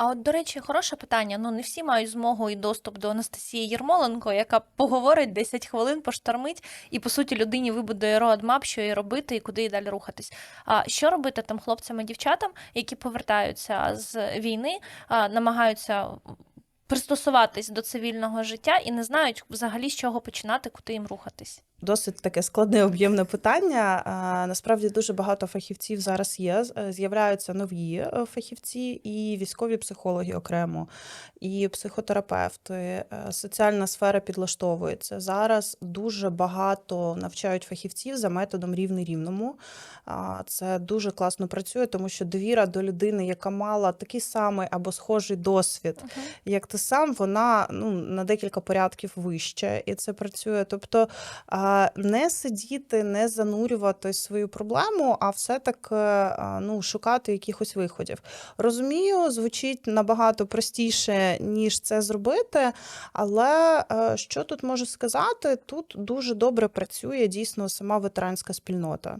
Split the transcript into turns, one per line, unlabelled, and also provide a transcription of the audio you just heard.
А от, до речі, хороше питання. Ну, не всі мають змогу і доступ до Анастасії Єрмоленко, яка поговорить 10 хвилин, поштормить, і по суті людині вибудує роадмап, що їй робити і куди і далі рухатись. А що робити тим хлопцям і дівчатам, які повертаються з війни, а, намагаються пристосуватись до цивільного життя і не знають взагалі з чого починати, куди їм рухатись?
Досить таке складне об'ємне питання. Насправді дуже багато фахівців зараз є. Е, З'являються нові е, фахівці, і військові психологи окремо, і психотерапевти. е, Соціальна сфера підлаштовується. Зараз дуже багато навчають фахівців за методом рівний рівному. Це дуже класно працює, тому що довіра до людини, яка мала такий самий або схожий досвід,
Мгм.
як ти сам, вона ну, на декілька порядків вище, і це працює. Тобто не сидіти, не занурювати свою проблему, а все-таки ну, шукати якихось виходів. Розумію, звучить набагато простіше, ніж це зробити. Але е, що тут можу сказати? Тут дуже добре працює дійсно сама ветеранська спільнота.